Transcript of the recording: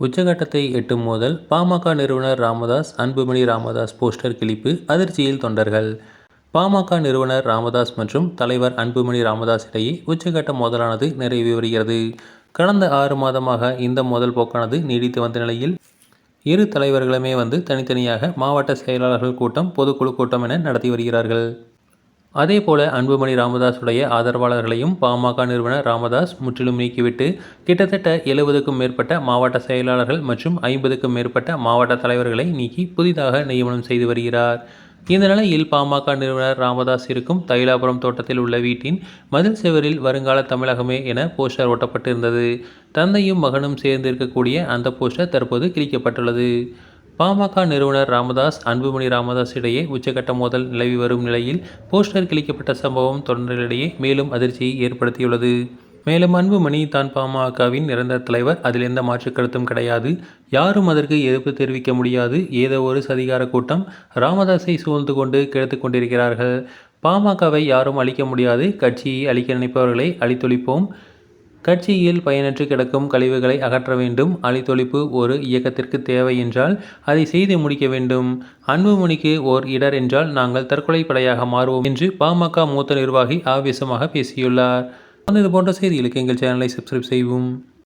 உச்சகட்டத்தை எட்டும் மோதல் பாமக நிறுவனர் ராமதாஸ் அன்புமணி ராமதாஸ் போஸ்டர் கிளிப்பு அதிர்ச்சியில் தொண்டர்கள். பாமக நிறுவனர் ராமதாஸ் மற்றும் தலைவர் அன்புமணி ராமதாஸ் இடையே உச்சகட்ட மோதலானது நிறைவு வருகிறது கடந்த ஆறு மாதமாக இந்த மோதல் போக்கானது நீடித்து வந்த நிலையில் இரு தலைவர்களுமே வந்து தனித்தனியாக மாவட்ட செயலாளர்கள் கூட்டம் பொதுக்குழு கூட்டம் என நடத்தி வருகிறார்கள். அதேபோல அன்புமணி ராமதாஸுடைய ஆதரவாளர்களையும் பாமக நிறுவனர் ராமதாஸ் முற்றிலும் நீக்கிவிட்டு கிட்டத்தட்ட எழுபதுக்கும் மேற்பட்ட மாவட்ட செயலாளர்கள் மற்றும் ஐம்பதுக்கும் மேற்பட்ட மாவட்ட தலைவர்களை நீக்கி புதிதாக நியமனம் செய்து வருகிறார். இந்த நிலையில் பாமக நிறுவனர் ராமதாஸ் இருக்கும் தைலாபுரம் தோட்டத்தில் உள்ள வீட்டின் மதில் சுவரில் வருங்கால தமிழகமே என போஸ்டர் ஒட்டப்பட்டிருந்தது தந்தையும் மகனும் சேர்ந்திருக்கக்கூடிய அந்த போஸ்டர் தற்போது கிழிக்கப்பட்டுள்ளது. பாமக நிறுவனர் ராமதாஸ் அன்புமணி ராமதாஸ் இடையே உச்சகட்ட மோதல் நிலவி வரும் நிலையில் போஸ்டர் கிழிக்கப்பட்ட சம்பவம் தொண்டர்களிடையே மேலும் அதிர்ச்சியை ஏற்படுத்தியுள்ளது. மேலும் அன்புமணி தான் பாமகவின் நிரந்தர தலைவர். அதில் எந்த மாற்று கருத்தும் கிடையாது. யாரும் அதற்கு எதிர்ப்பு தெரிவிக்க முடியாது. ஏதோ ஒரு சதிகார கூட்டம் ராமதாஸை சூழ்ந்து கொண்டு கெடுத்து கொண்டிருக்கிறார்கள். பாமகவை யாரும் அழிக்க முடியாது. கட்சியை அழிக்க நினைப்பவர்களை அழித்தொழிப்போம். கட்சியில் பயனற்று கிடக்கும் கழிவுகளை அகற்ற வேண்டும். அழித்தொழிப்பு ஒரு இயக்கத்திற்கு தேவை என்றால் அதை செய்து முடிக்க வேண்டும். அன்புமணிக்கு ஓர் இடர் என்றால் நாங்கள் தற்கொலை படையாக மாறுவோம் என்று பாமக மூத்த நிர்வாகி ஆவேசமாக பேசியுள்ளார். இது போன்ற செய்திகளுக்கு எங்கள் சேனலை சப்ஸ்கிரைப் செய்வோம்